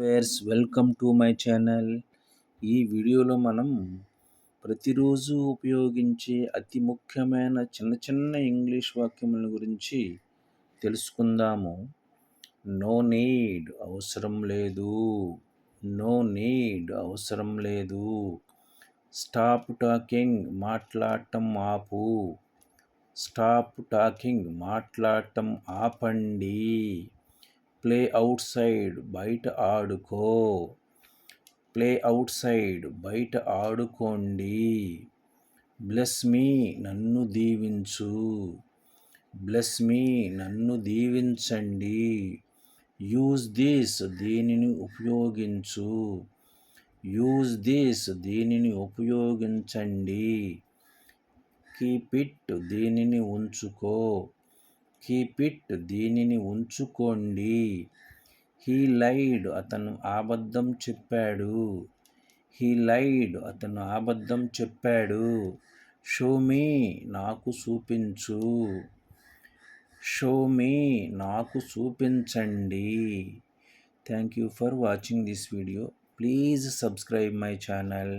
Wears welcome to my channel. ఈ వీడియోలో మనం ప్రతిరోజు ఉపయోగించే అతి ముఖ్యమైన చిన్న చిన్న ఇంగ్లీష్ వాక్యముల గురించి తెలుసుకుందాము. నో నీడ్ అవసరం లేదు. నో నీడ్ అవసరం లేదు. స్టాప్ టాకింగ్ మాట్లాడటం ఆపు. స్టాప్ టాకింగ్ మాట్లాడటం ఆపండి. ప్లే అవుట్ సైడ్ బయట ఆడుకో. ప్లే అవుట్ సైడ్ బయట ఆడుకోండి. బ్లెస్ మీ నన్ను దీవించు. బ్లెస్ మీ నన్ను దీవించండి. యూజ్ దిస్ దీనిని ఉపయోగించు. యూజ్ దిస్ దీనిని ఉపయోగించండి. కీప్ ఇట్ దీనిని ఉంచుకో. కీప్ ఇట్ దీనిని ఉంచుకోండి. హీ లైడ్ అతను అబద్ధం చెప్పాడు. హీ లైడ్ అతను అబద్ధం చెప్పాడు. షో మీ నాకు చూపించు షో మీ నాకు చూపించండి thank you for watching this video. Please subscribe my channel.